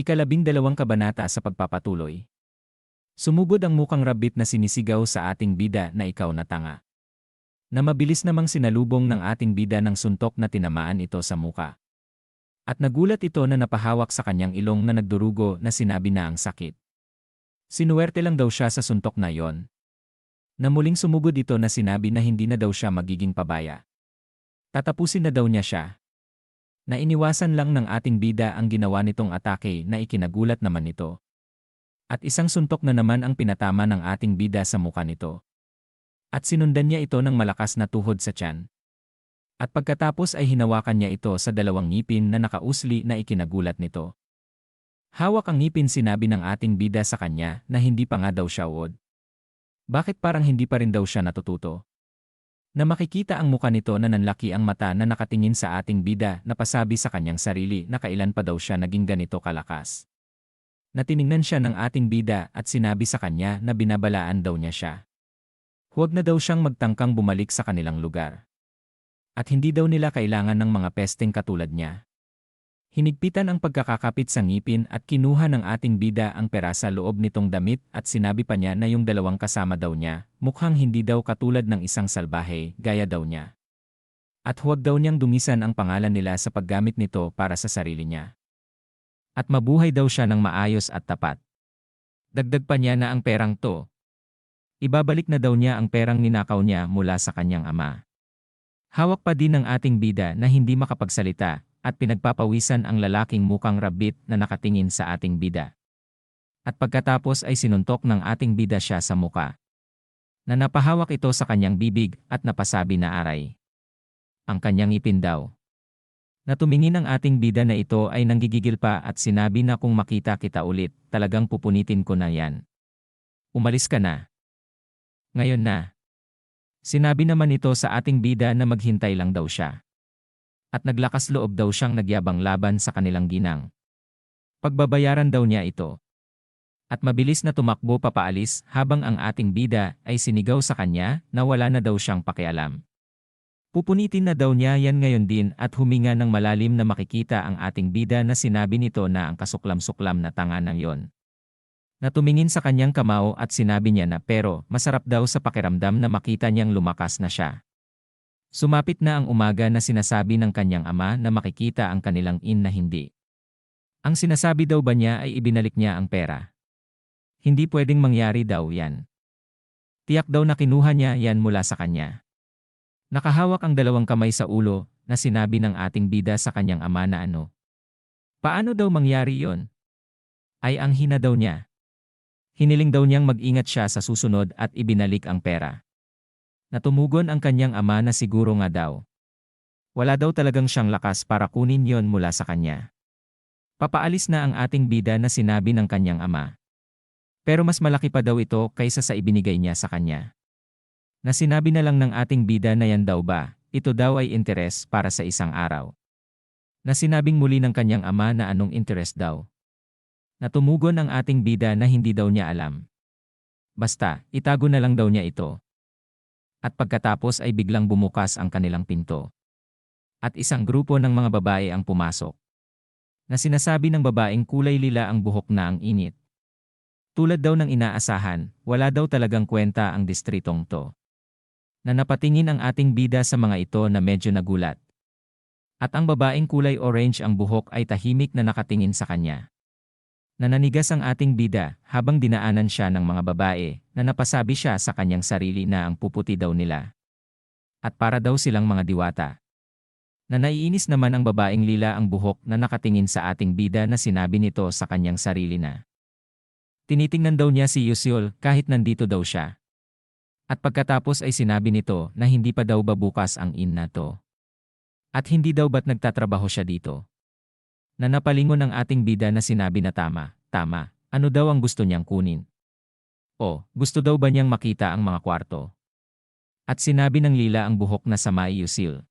Ikalabing dalawang kabanata sa pagpapatuloy. Sumugod ang mukang rabbit na sinisigaw sa ating bida na ikaw na tanga. Na mabilis namang sinalubong ng ating bida ng suntok na tinamaan ito sa muka. At nagulat ito na napahawak sa kanyang ilong na nagdurugo na sinabi na ang sakit. Sinuwerte lang daw siya sa suntok na yon. Na muling sumugod ito na sinabi na hindi na daw siya magiging pabaya. Tatapusin na daw niya siya. Na iniwasan lang ng ating bida ang ginawa nitong atake na ikinagulat naman nito. At isang suntok na naman ang pinatama ng ating bida sa muka nito. At sinundan niya ito ng malakas na tuhod sa tiyan. At pagkatapos ay hinawakan niya ito sa dalawang ngipin na nakausli na ikinagulat nito. Hawak ang ngipin sinabi ng ating bida sa kanya na hindi pa nga daw siya uod. Bakit parang hindi pa rin daw siya natututo? Na makikita ang muka nito na nanlaki ang mata na nakatingin sa ating bida na pasabi sa kanyang sarili na kailan pa daw siya naging ganito kalakas. Natiningnan siya ng ating bida at sinabi sa kanya na binabalaan daw niya siya. Huwag na daw siyang magtangkang bumalik sa kanilang lugar. At hindi daw nila kailangan ng mga pesteng katulad niya. Hinigpitan ang pagkakakapit sa ngipin at kinuha ng ating bida ang pera sa loob nitong damit at sinabi pa niya na yung dalawang kasama daw niya, mukhang hindi daw katulad ng isang salbahe, gaya daw niya. At huwag daw niyang dumisan ang pangalan nila sa paggamit nito para sa sarili niya. At mabuhay daw siya ng maayos at tapat. Dagdag pa niya na ang perang to. Ibabalik na daw niya ang perang ninakaw niya mula sa kanyang ama. Hawak pa din ng ating bida na hindi makapagsalita at pinagpapawisan ang lalaking mukang rabbit na nakatingin sa ating bida. At pagkatapos ay sinuntok ng ating bida siya sa muka. Na napahawak ito sa kanyang bibig at napasabi na aray. Ang kanyang ipin daw. Natumingin ang ating bida na ito ay nanggigigil pa at sinabi na kung makita kita ulit, talagang pupunitin ko na yan. Umalis ka na. Ngayon na. Sinabi naman ito sa ating bida na maghintay lang daw siya at naglakas loob daw siyang nagyabang laban sa kanilang ginang. Pagbabayaran daw niya ito. At mabilis na tumakbo papaalis habang ang ating bida ay sinigaw sa kanya na wala na daw siyang pakialam. Pupunitin na daw niya yan ngayon din at huminga ng malalim na makikita ang ating bida na sinabi nito na ang kasuklam-suklam na tanga ng yon. Natumingin sa kanyang kamao at sinabi niya na pero masarap daw sa pakiramdam na makita niyang lumakas na siya. Sumapit na ang umaga na sinasabi ng kanyang ama na makikita ang kanilang in na hindi. Ang sinasabi daw ba niya ay ibinalik niya ang pera? Hindi pwedeng mangyari daw yan. Tiyak daw na kinuha niya yan mula sa kanya. Nakahawak ang dalawang kamay sa ulo na sinabi ng ating bida sa kanyang ama na ano. Paano daw mangyari yon? Ay ang hina daw niya. Hiniling daw niyang mag-ingat siya sa susunod at ibinalik ang pera. Natumugon ang kanyang ama na siguro nga daw. Wala daw talagang siyang lakas para kunin yon mula sa kanya. Papaalis na ang ating bida na sinabi ng kanyang ama. Pero mas malaki pa daw ito kaysa sa ibinigay niya sa kanya. Na sinabi na lang ng ating bida na yan daw ba, ito daw ay interes para sa isang araw. Na sinabing muli ng kanyang ama na anong interes daw. Natumugon ang ating bida na hindi daw niya alam. Basta, itago na lang daw niya ito. At pagkatapos ay biglang bumukas ang kanilang pinto. At isang grupo ng mga babae ang pumasok. Na sinasabi ng babaeng kulay lila ang buhok na ang init. Tulad daw ng inaasahan, wala daw talagang kwenta ang distritong to. Na napatingin ang ating bida sa mga ito na medyo nagulat. At ang babaeng kulay orange ang buhok ay tahimik na nakatingin sa kanya. Nananigas ang ating bida habang dinaanan siya ng mga babae na napasabi siya sa kanyang sarili na ang puputi daw nila. At para daw silang mga diwata. Na naiinis naman ang babaeng lila ang buhok na nakatingin sa ating bida na sinabi nito sa kanyang sarili na. Tinitingnan daw niya si Yusyol kahit nandito daw siya. At pagkatapos ay sinabi nito na hindi pa daw babukas ang in na to. At hindi daw ba't nagtatrabaho siya dito na napalingon ng ating bida na sinabi na tama, tama, ano daw ang gusto niyang kunin. O, gusto daw ba niyang makita ang mga kwarto? At sinabi ng lila ang buhok na samay yusil.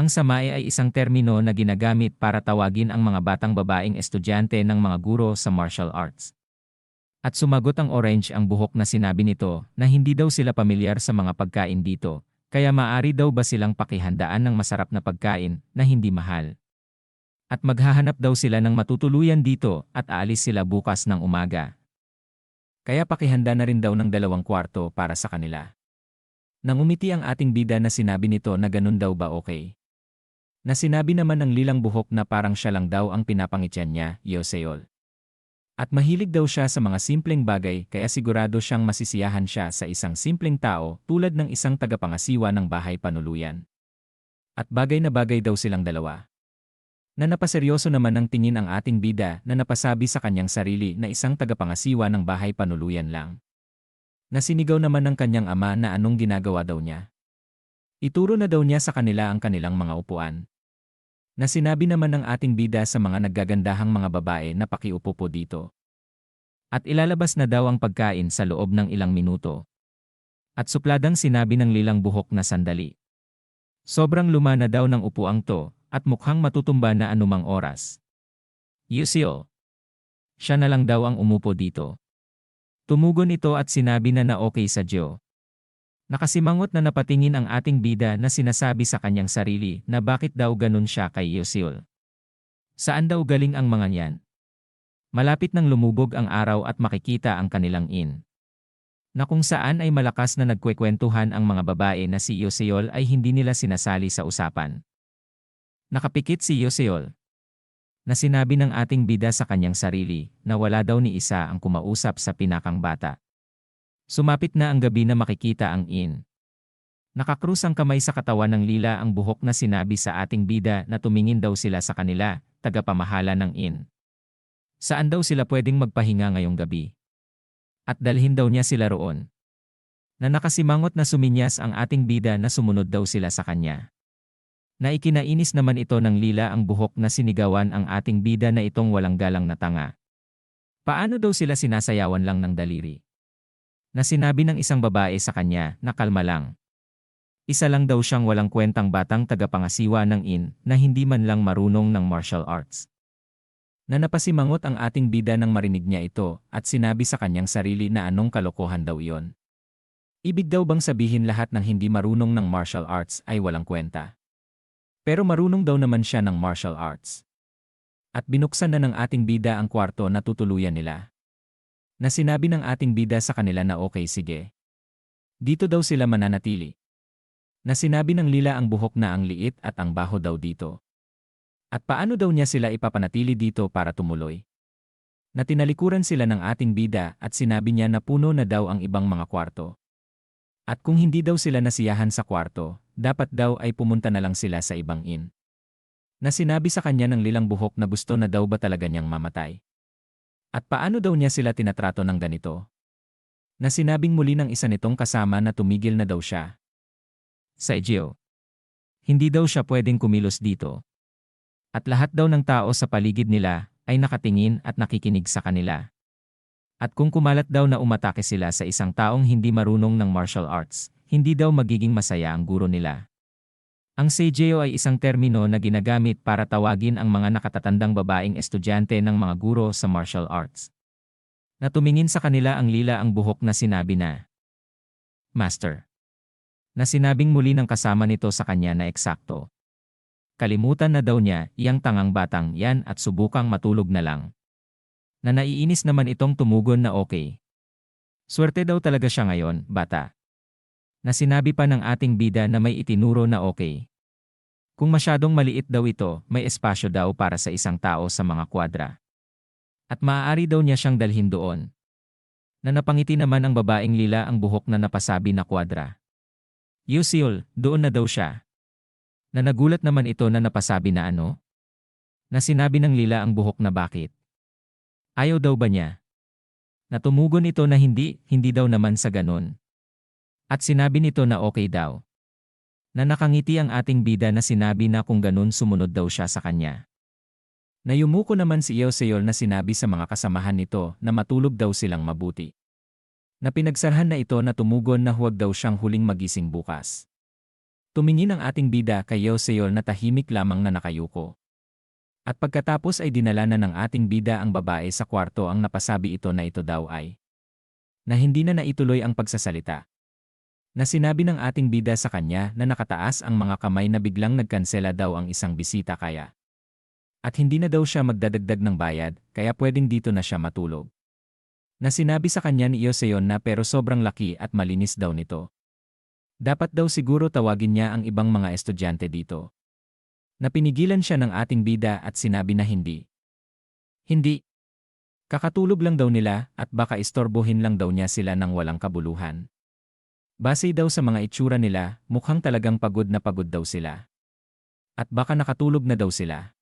Ang samay ay isang termino na ginagamit para tawagin ang mga batang babaeng estudyante ng mga guro sa martial arts. At sumagot ang orange ang buhok na sinabi nito na hindi daw sila pamilyar sa mga pagkain dito, kaya maari daw ba silang pakihandaan ng masarap na pagkain na hindi mahal. At maghahanap daw sila ng matutuluyan dito at aalis sila bukas ng umaga. Kaya pakihanda na rin daw ng dalawang kwarto para sa kanila. Nang umiti ang ating bida na sinabi nito na ganun daw ba okay. Na sinabi naman ng lilang buhok na parang siya lang daw ang pinapangityan niya, Yoseol. At mahilig daw siya sa mga simpleng bagay kaya sigurado siyang masisiyahan siya sa isang simpleng tao tulad ng isang tagapangasiwa ng bahay panuluyan. At bagay na bagay daw silang dalawa. Na napaseryoso naman ang tingin ang ating bida na napasabi sa kanyang sarili na isang tagapangasiwa ng bahay panuluyan lang. Nasinigaw naman ng kanyang ama na anong ginagawa daw niya. Ituro na daw niya sa kanila ang kanilang mga upuan. Na sinabi naman ng ating bida sa mga naggagandahang mga babae na pakiupo po dito. At ilalabas na daw ang pagkain sa loob ng ilang minuto. At supladang sinabi ng lilang buhok na sandali. Sobrang luma na daw ng upuang to, at mukhang matutumba na anumang oras. Yusio. Siya na lang daw ang umupo dito. Tumugon ito at sinabi na na okay sa Diyo. Nakasimangot na napatingin ang ating bida na sinasabi sa kanyang sarili na bakit daw ganun siya kay Yosil. Saan daw galing ang mga niyan? Malapit nang lumubog ang araw at makikita ang kanilang in. Na kung saan ay malakas na nagkwekwentuhan ang mga babae na si Yoseol ay hindi nila sinasali sa usapan. Nakapikit si Yoseol. Na sinabi ng ating bida sa kanyang sarili na wala daw ni isa ang kumausap sa pinakang bata. Sumapit na ang gabi na makikita ang in. Nakakrus ang kamay sa katawan ng lila ang buhok na sinabi sa ating bida na tumingin daw sila sa kanila, tagapamahala ng in. Saan daw sila pwedeng magpahinga ngayong gabi? At dalhin daw niya sila roon. Na nakasimangot na suminyas ang ating bida na sumunod daw sila sa kanya. Na ikinainis naman ito ng lila ang buhok na sinigawan ang ating bida na itong walang galang na tanga. Paano daw sila sinasayawan lang ng daliri? na sinabi ng isang babae sa kanya na kalma lang. Isa lang daw siyang walang kwentang batang tagapangasiwa ng in na hindi man lang marunong ng martial arts. Na napasimangot ang ating bida nang marinig niya ito at sinabi sa kanyang sarili na anong kalokohan daw iyon. Ibig daw bang sabihin lahat ng hindi marunong ng martial arts ay walang kwenta? Pero marunong daw naman siya ng martial arts. At binuksan na ng ating bida ang kwarto na tutuluyan nila na sinabi ng ating bida sa kanila na okay sige. Dito daw sila mananatili. Na sinabi ng lila ang buhok na ang liit at ang baho daw dito. At paano daw niya sila ipapanatili dito para tumuloy? Na tinalikuran sila ng ating bida at sinabi niya na puno na daw ang ibang mga kwarto. At kung hindi daw sila nasiyahan sa kwarto, dapat daw ay pumunta na lang sila sa ibang inn. Na sinabi sa kanya ng lilang buhok na gusto na daw ba talaga niyang mamatay. At paano daw niya sila tinatrato ng ganito? Na sinabing muli ng isa nitong kasama na tumigil na daw siya. Sa Egeo. Hindi daw siya pwedeng kumilos dito. At lahat daw ng tao sa paligid nila ay nakatingin at nakikinig sa kanila. At kung kumalat daw na umatake sila sa isang taong hindi marunong ng martial arts, hindi daw magiging masaya ang guro nila. Ang Seijeo ay isang termino na ginagamit para tawagin ang mga nakatatandang babaeng estudyante ng mga guro sa martial arts. Natumingin sa kanila ang lila ang buhok na sinabi na, Master. Na sinabing muli ng kasama nito sa kanya na eksakto. Kalimutan na daw niya iyang tangang batang yan at subukang matulog na lang. Na naiinis naman itong tumugon na okay. Swerte daw talaga siya ngayon, bata. Na sinabi pa ng ating bida na may itinuro na okay. Kung masyadong maliit daw ito, may espasyo daw para sa isang tao sa mga kwadra. At maaari daw niya siyang dalhin doon. Na napangiti naman ang babaeng lila ang buhok na napasabi na kwadra. Yusil, doon na daw siya. Na nagulat naman ito na napasabi na ano? Na sinabi ng lila ang buhok na bakit? Ayaw daw ba niya? Natumugon ito na hindi, hindi daw naman sa ganun. At sinabi nito na okay daw na nakangiti ang ating bida na sinabi na kung ganun sumunod daw siya sa kanya. Nayumuko naman si Eoseol na sinabi sa mga kasamahan nito na matulog daw silang mabuti. Na pinagsarhan na ito na tumugon na huwag daw siyang huling magising bukas. Tumingin ang ating bida kay Eoseol na tahimik lamang na nakayuko. At pagkatapos ay dinala na ng ating bida ang babae sa kwarto ang napasabi ito na ito daw ay na hindi na naituloy ang pagsasalita na sinabi ng ating bida sa kanya na nakataas ang mga kamay na biglang nagkansela daw ang isang bisita kaya. At hindi na daw siya magdadagdag ng bayad, kaya pwedeng dito na siya matulog. Na sinabi sa kanya ni Yoseon na pero sobrang laki at malinis daw nito. Dapat daw siguro tawagin niya ang ibang mga estudyante dito. Napinigilan siya ng ating bida at sinabi na hindi. Hindi. Kakatulog lang daw nila at baka istorbohin lang daw niya sila ng walang kabuluhan. Base daw sa mga itsura nila, mukhang talagang pagod na pagod daw sila. At baka nakatulog na daw sila.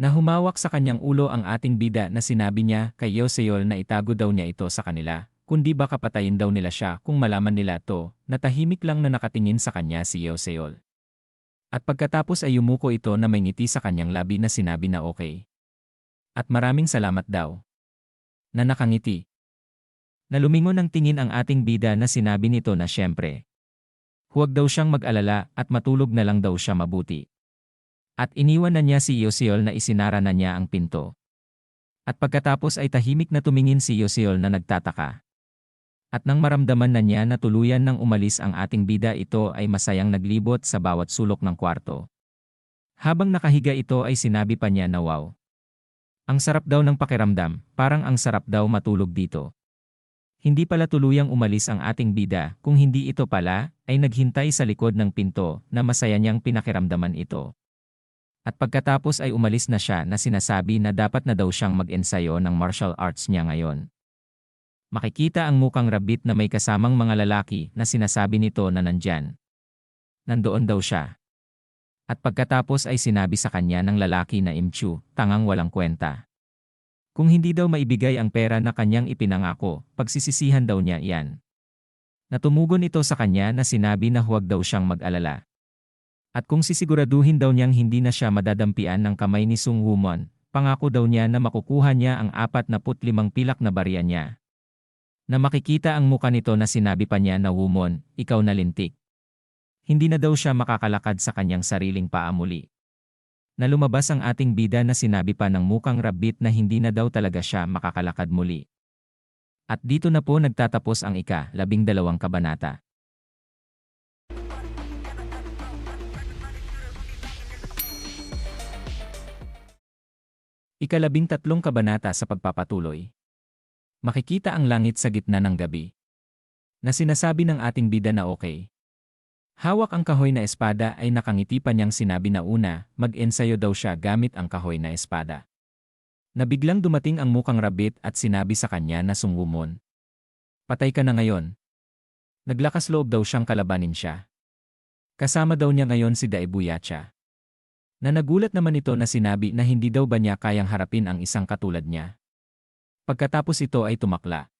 Nahumawak sa kanyang ulo ang ating bida na sinabi niya kay Yoseol na itago daw niya ito sa kanila, kundi baka patayin daw nila siya kung malaman nila to, na tahimik lang na nakatingin sa kanya si Yoseol. At pagkatapos ay yumuko ito na may ngiti sa kanyang labi na sinabi na okay. At maraming salamat daw. Na nakangiti. Nalumingon ng tingin ang ating bida na sinabi nito na siyempre. Huwag daw siyang mag-alala at matulog na lang daw siya mabuti. At iniwan na niya si Yosiol na isinara na niya ang pinto. At pagkatapos ay tahimik na tumingin si Yosiol na nagtataka. At nang maramdaman na niya na tuluyan nang umalis ang ating bida ito ay masayang naglibot sa bawat sulok ng kwarto. Habang nakahiga ito ay sinabi pa niya na wow. Ang sarap daw ng pakiramdam, parang ang sarap daw matulog dito. Hindi pala tuluyang umalis ang ating bida, kung hindi ito pala, ay naghintay sa likod ng pinto na masaya niyang pinakiramdaman ito. At pagkatapos ay umalis na siya na sinasabi na dapat na daw siyang mag-ensayo ng martial arts niya ngayon. Makikita ang mukang rabbit na may kasamang mga lalaki na sinasabi nito na nandyan. Nandoon daw siya. At pagkatapos ay sinabi sa kanya ng lalaki na Imchu, tangang walang kwenta. Kung hindi daw maibigay ang pera na kanyang ipinangako, pagsisisihan daw niya iyan. Natumugon ito sa kanya na sinabi na huwag daw siyang mag-alala. At kung sisiguraduhin daw niyang hindi na siya madadampian ng kamay ni Sung Wumon, pangako daw niya na makukuha niya ang 45 pilak na barya niya. Na makikita ang muka nito na sinabi pa niya na Wumon, ikaw na lintik. Hindi na daw siya makakalakad sa kanyang sariling paa muli na lumabas ang ating bida na sinabi pa ng mukang rabbit na hindi na daw talaga siya makakalakad muli. At dito na po nagtatapos ang ika, labing dalawang kabanata. Ikalabing tatlong kabanata sa pagpapatuloy. Makikita ang langit sa gitna ng gabi. Na sinasabi ng ating bida na okay. Hawak ang kahoy na espada ay nakangiti pa niyang sinabi na una, mag-ensayo daw siya gamit ang kahoy na espada. Nabiglang dumating ang mukang rabbit at sinabi sa kanya na sungumon. Patay ka na ngayon. Naglakas loob daw siyang kalabanin siya. Kasama daw niya ngayon si Daebuyacha. Na nagulat naman ito na sinabi na hindi daw ba niya kayang harapin ang isang katulad niya. Pagkatapos ito ay tumakla.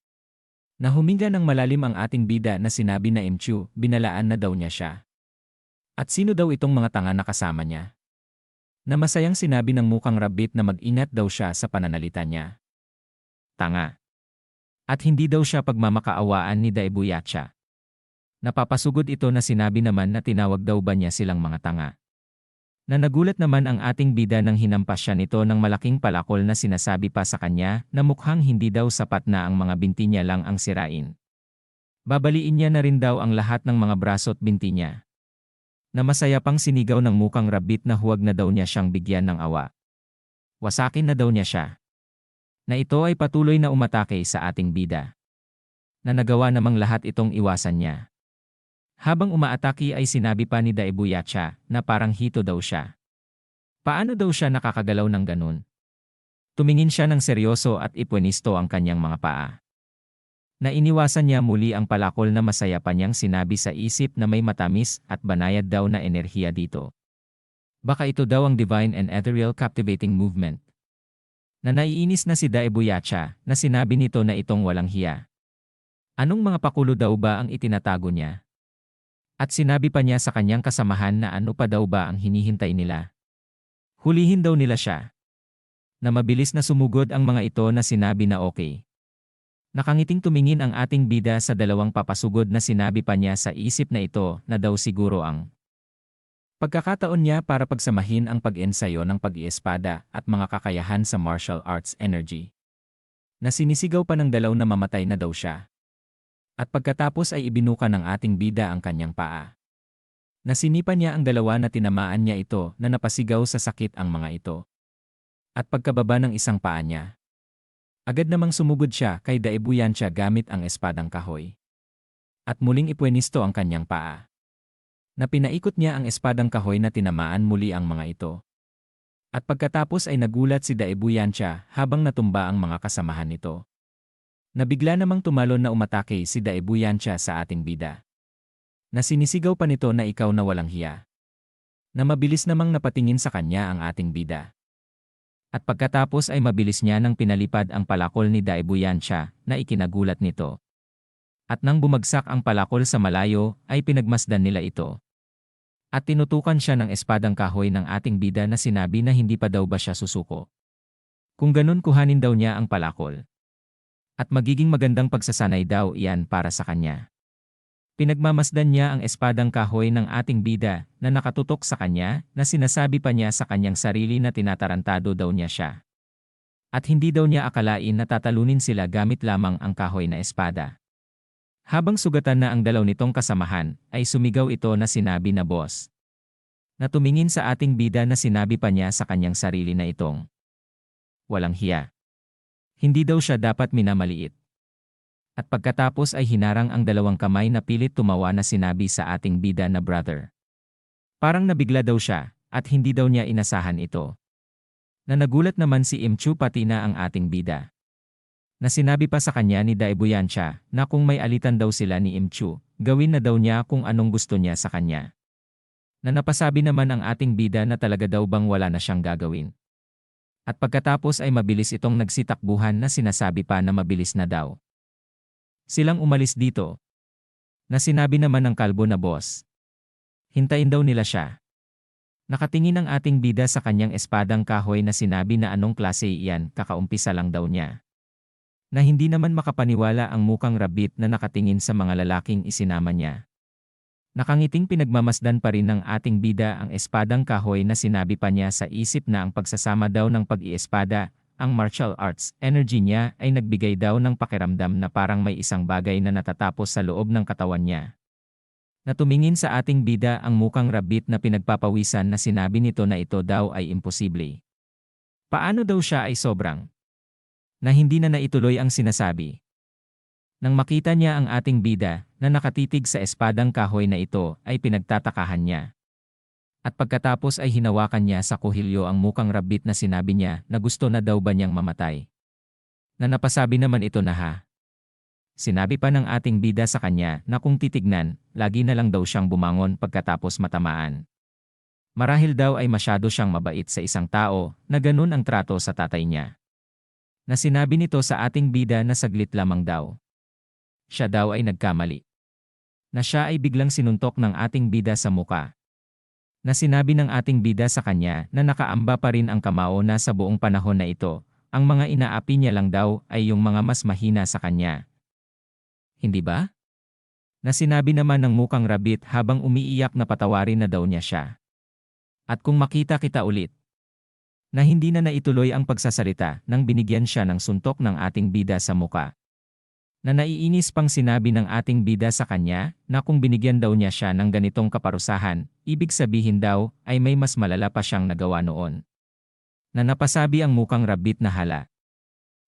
Nahuminga ng malalim ang ating bida na sinabi na Imchu, binalaan na daw niya siya. At sino daw itong mga tanga na kasama niya? Na masayang sinabi ng mukang rabbit na mag-ingat daw siya sa pananalita niya. Tanga. At hindi daw siya pagmamakaawaan ni Daebuyacha. Napapasugod ito na sinabi naman na tinawag daw ba niya silang mga tanga. Na nagulat naman ang ating bida nang hinampas siya nito ng malaking palakol na sinasabi pa sa kanya na mukhang hindi daw sapat na ang mga binti niya lang ang sirain. Babaliin niya na rin daw ang lahat ng mga braso at binti niya. Na masaya pang sinigaw ng mukang rabbit na huwag na daw niya siyang bigyan ng awa. Wasakin na daw niya siya. Na ito ay patuloy na umatake sa ating bida. Na nagawa namang lahat itong iwasan niya. Habang umaatake ay sinabi pa ni Daebuyacha na parang hito daw siya. Paano daw siya nakakagalaw ng ganun? Tumingin siya ng seryoso at ipwenisto ang kanyang mga paa. Na iniwasan niya muli ang palakol na masaya pa niyang sinabi sa isip na may matamis at banayad daw na enerhiya dito. Baka ito daw ang divine and ethereal captivating movement. Na naiinis na si Daebuyacha na sinabi nito na itong walang hiya. Anong mga pakulo daw ba ang itinatago niya? At sinabi pa niya sa kanyang kasamahan na ano pa daw ba ang hinihintay nila. Hulihin daw nila siya. Na mabilis na sumugod ang mga ito na sinabi na okay. Nakangiting tumingin ang ating bida sa dalawang papasugod na sinabi pa niya sa isip na ito na daw siguro ang pagkakataon niya para pagsamahin ang pag-ensayo ng pag-iespada at mga kakayahan sa martial arts energy. Na sinisigaw pa ng dalaw na mamatay na daw siya. At pagkatapos ay ibinuka ng ating bida ang kanyang paa. Nasinipa niya ang dalawa na tinamaan niya ito na napasigaw sa sakit ang mga ito. At pagkababa ng isang paa niya, agad namang sumugod siya kay Daebuyan siya gamit ang espadang kahoy. At muling ipwenisto ang kanyang paa. Na pinaikot niya ang espadang kahoy na tinamaan muli ang mga ito. At pagkatapos ay nagulat si Daebuyan siya habang natumba ang mga kasamahan nito. Nabigla namang tumalon na umatake si Daebuyan siya sa ating bida. Na sinisigaw pa nito na ikaw na walang hiya. Na mabilis namang napatingin sa kanya ang ating bida. At pagkatapos ay mabilis niya nang pinalipad ang palakol ni Daebuyan siya na ikinagulat nito. At nang bumagsak ang palakol sa malayo, ay pinagmasdan nila ito. At tinutukan siya ng espadang kahoy ng ating bida na sinabi na hindi pa daw ba siya susuko. Kung ganun kuhanin daw niya ang palakol. At magiging magandang pagsasanay daw iyan para sa kanya. Pinagmamasdan niya ang espadang kahoy ng ating bida na nakatutok sa kanya na sinasabi pa niya sa kanyang sarili na tinatarantado daw niya siya. At hindi daw niya akalain na tatalunin sila gamit lamang ang kahoy na espada. Habang sugatan na ang dalaw nitong kasamahan, ay sumigaw ito na sinabi na boss. Na tumingin sa ating bida na sinabi pa niya sa kanyang sarili na itong walang hiya. Hindi daw siya dapat minamaliit. At pagkatapos ay hinarang ang dalawang kamay na pilit tumawa na sinabi sa ating bida na brother. Parang nabigla daw siya, at hindi daw niya inasahan ito. Na nagulat naman si Imchu pati na ang ating bida. Na sinabi pa sa kanya ni Daebuyan na kung may alitan daw sila ni Imchu, gawin na daw niya kung anong gusto niya sa kanya. Na napasabi naman ang ating bida na talaga daw bang wala na siyang gagawin. At pagkatapos ay mabilis itong nagsitakbuhan na sinasabi pa na mabilis na daw. Silang umalis dito. Na sinabi naman ng kalbo na boss. Hintayin daw nila siya. Nakatingin ang ating bida sa kanyang espadang kahoy na sinabi na anong klase iyan kakaumpisa lang daw niya. Na hindi naman makapaniwala ang mukang rabit na nakatingin sa mga lalaking isinama niya. Nakangiting pinagmamasdan pa rin ng ating bida ang espadang kahoy na sinabi pa niya sa isip na ang pagsasama daw ng pag-iespada ang martial arts energy niya ay nagbigay daw ng pakiramdam na parang may isang bagay na natatapos sa loob ng katawan niya. Natumingin sa ating bida ang mukang rabbit na pinagpapawisan na sinabi nito na ito daw ay imposible. Paano daw siya ay sobrang? Na hindi na naituloy ang sinasabi. Nang makita niya ang ating bida na nakatitig sa espadang kahoy na ito ay pinagtatakahan niya. At pagkatapos ay hinawakan niya sa kuhilyo ang mukang rabbit na sinabi niya na gusto na daw ba niyang mamatay. Na napasabi naman ito na ha. Sinabi pa ng ating bida sa kanya na kung titignan, lagi na lang daw siyang bumangon pagkatapos matamaan. Marahil daw ay masyado siyang mabait sa isang tao na ganun ang trato sa tatay niya. Na sinabi nito sa ating bida na saglit lamang daw. Siya daw ay nagkamali. Na siya ay biglang sinuntok ng ating bida sa muka na sinabi ng ating bida sa kanya na nakaamba pa rin ang kamao na sa buong panahon na ito, ang mga inaapi niya lang daw ay yung mga mas mahina sa kanya. Hindi ba? Na sinabi naman ng mukang rabit habang umiiyak na patawarin na daw niya siya. At kung makita kita ulit, na hindi na naituloy ang pagsasalita nang binigyan siya ng suntok ng ating bida sa muka na naiinis pang sinabi ng ating bida sa kanya na kung binigyan daw niya siya ng ganitong kaparusahan, ibig sabihin daw ay may mas malala pa siyang nagawa noon. Na napasabi ang mukang rabbit na hala.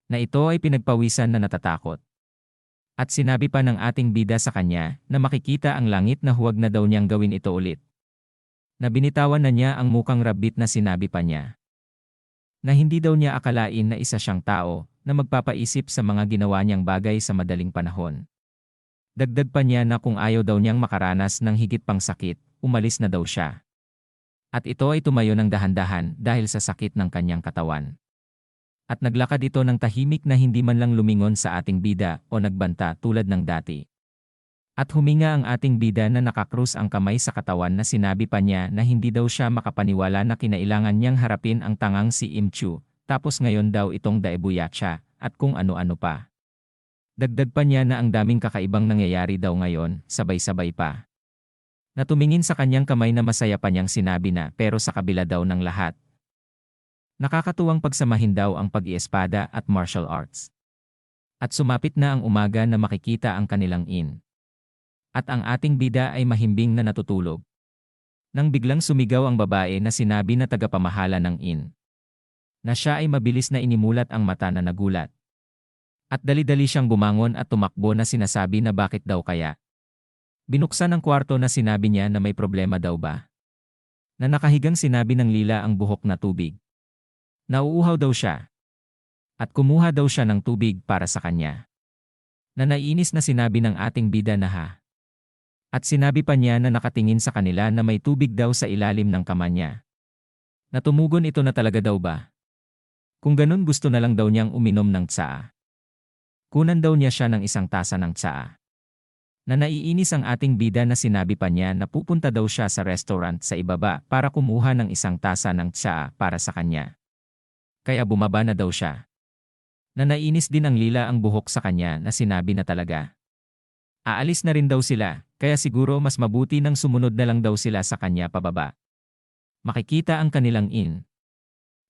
Na ito ay pinagpawisan na natatakot. At sinabi pa ng ating bida sa kanya na makikita ang langit na huwag na daw niyang gawin ito ulit. Na binitawan na niya ang mukang rabbit na sinabi pa niya. Na hindi daw niya akalain na isa siyang tao na magpapaisip sa mga ginawa niyang bagay sa madaling panahon. Dagdag pa niya na kung ayaw daw niyang makaranas ng higit pang sakit, umalis na daw siya. At ito ay tumayo ng dahan-dahan dahil sa sakit ng kanyang katawan. At naglakad ito ng tahimik na hindi man lang lumingon sa ating bida o nagbanta tulad ng dati. At huminga ang ating bida na nakakrus ang kamay sa katawan na sinabi pa niya na hindi daw siya makapaniwala na kinailangan niyang harapin ang tangang si Imchu, tapos ngayon daw itong Daebuyacha, at kung ano-ano pa. Dagdag pa niya na ang daming kakaibang nangyayari daw ngayon, sabay-sabay pa. Natumingin sa kanyang kamay na masaya pa niyang sinabi na pero sa kabila daw ng lahat. Nakakatuwang pagsamahin daw ang pag-iespada at martial arts. At sumapit na ang umaga na makikita ang kanilang in. At ang ating bida ay mahimbing na natutulog. Nang biglang sumigaw ang babae na sinabi na tagapamahala ng in. Na siya ay mabilis na inimulat ang mata na nagulat. At dali-dali siyang bumangon at tumakbo na sinasabi na bakit daw kaya. Binuksan ang kwarto na sinabi niya na may problema daw ba. Na nakahigang sinabi ng lila ang buhok na tubig. Nauuhaw daw siya. At kumuha daw siya ng tubig para sa kanya. Na naiinis na sinabi ng ating bida na ha. At sinabi pa niya na nakatingin sa kanila na may tubig daw sa ilalim ng kama niya. Natumugon ito na talaga daw ba? Kung ganun gusto na lang daw niyang uminom ng tsaa. Kunan daw niya siya ng isang tasa ng tsaa. Na naiinis ang ating bida na sinabi pa niya na pupunta daw siya sa restaurant sa ibaba para kumuha ng isang tasa ng tsaa para sa kanya. Kaya bumaba na daw siya. Na nainis din ang lila ang buhok sa kanya na sinabi na talaga. Aalis na rin daw sila, kaya siguro mas mabuti nang sumunod na lang daw sila sa kanya pababa. Makikita ang kanilang in.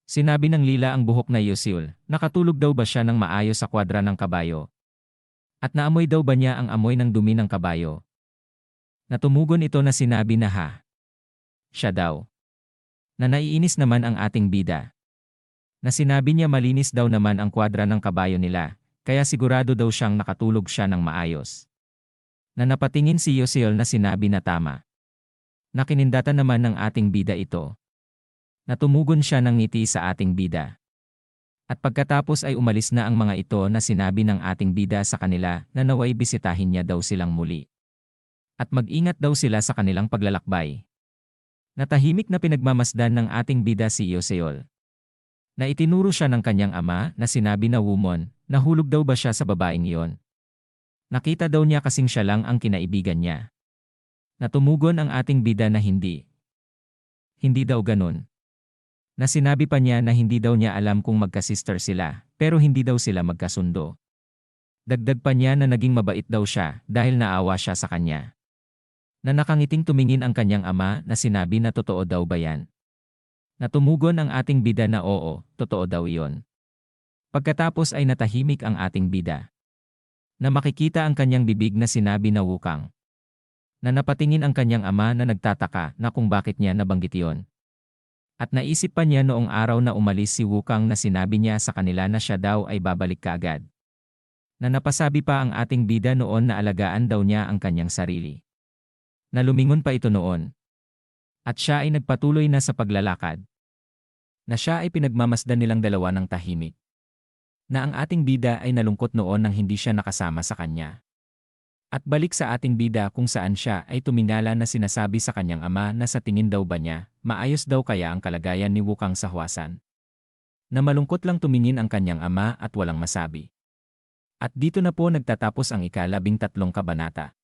Sinabi ng lila ang buhok na Yosil, nakatulog daw ba siya ng maayos sa kwadra ng kabayo? At naamoy daw ba niya ang amoy ng dumi ng kabayo? Natumugon ito na sinabi na ha. Siya daw. Na naiinis naman ang ating bida. Na sinabi niya malinis daw naman ang kwadra ng kabayo nila, kaya sigurado daw siyang nakatulog siya ng maayos. Na napatingin si Yosil na sinabi na tama. Nakinindatan naman ng ating bida ito. Natumugon siya ng ngiti sa ating bida. At pagkatapos ay umalis na ang mga ito na sinabi ng ating bida sa kanila na naway bisitahin niya daw silang muli. At mag-ingat daw sila sa kanilang paglalakbay. Natahimik na pinagmamasdan ng ating bida si Yoseol. Na itinuro siya ng kanyang ama na sinabi na Wumon, nahulog daw ba siya sa babaeng iyon? Nakita daw niya kasing siya lang ang kinaibigan niya. Natumugon ang ating bida na hindi. Hindi daw ganun na sinabi pa niya na hindi daw niya alam kung magka-sister sila, pero hindi daw sila magkasundo. Dagdag pa niya na naging mabait daw siya dahil naawa siya sa kanya. Na nakangiting tumingin ang kanyang ama na sinabi na totoo daw ba yan. Natumugon ang ating bida na oo, totoo daw iyon. Pagkatapos ay natahimik ang ating bida. Na makikita ang kanyang bibig na sinabi na wukang. Na napatingin ang kanyang ama na nagtataka na kung bakit niya nabanggit iyon. At naisip pa niya noong araw na umalis si Wukang na sinabi niya sa kanila na siya daw ay babalik kaagad. Na napasabi pa ang ating bida noon na alagaan daw niya ang kanyang sarili. Na lumingon pa ito noon. At siya ay nagpatuloy na sa paglalakad. Na siya ay pinagmamasdan nilang dalawa ng tahimik. Na ang ating bida ay nalungkot noon nang hindi siya nakasama sa kanya. At balik sa ating bida kung saan siya ay tuminala na sinasabi sa kanyang ama na sa tingin daw ba niya, maayos daw kaya ang kalagayan ni Wukang sa Huasan. Na malungkot lang tumingin ang kanyang ama at walang masabi. At dito na po nagtatapos ang ikalabing tatlong kabanata.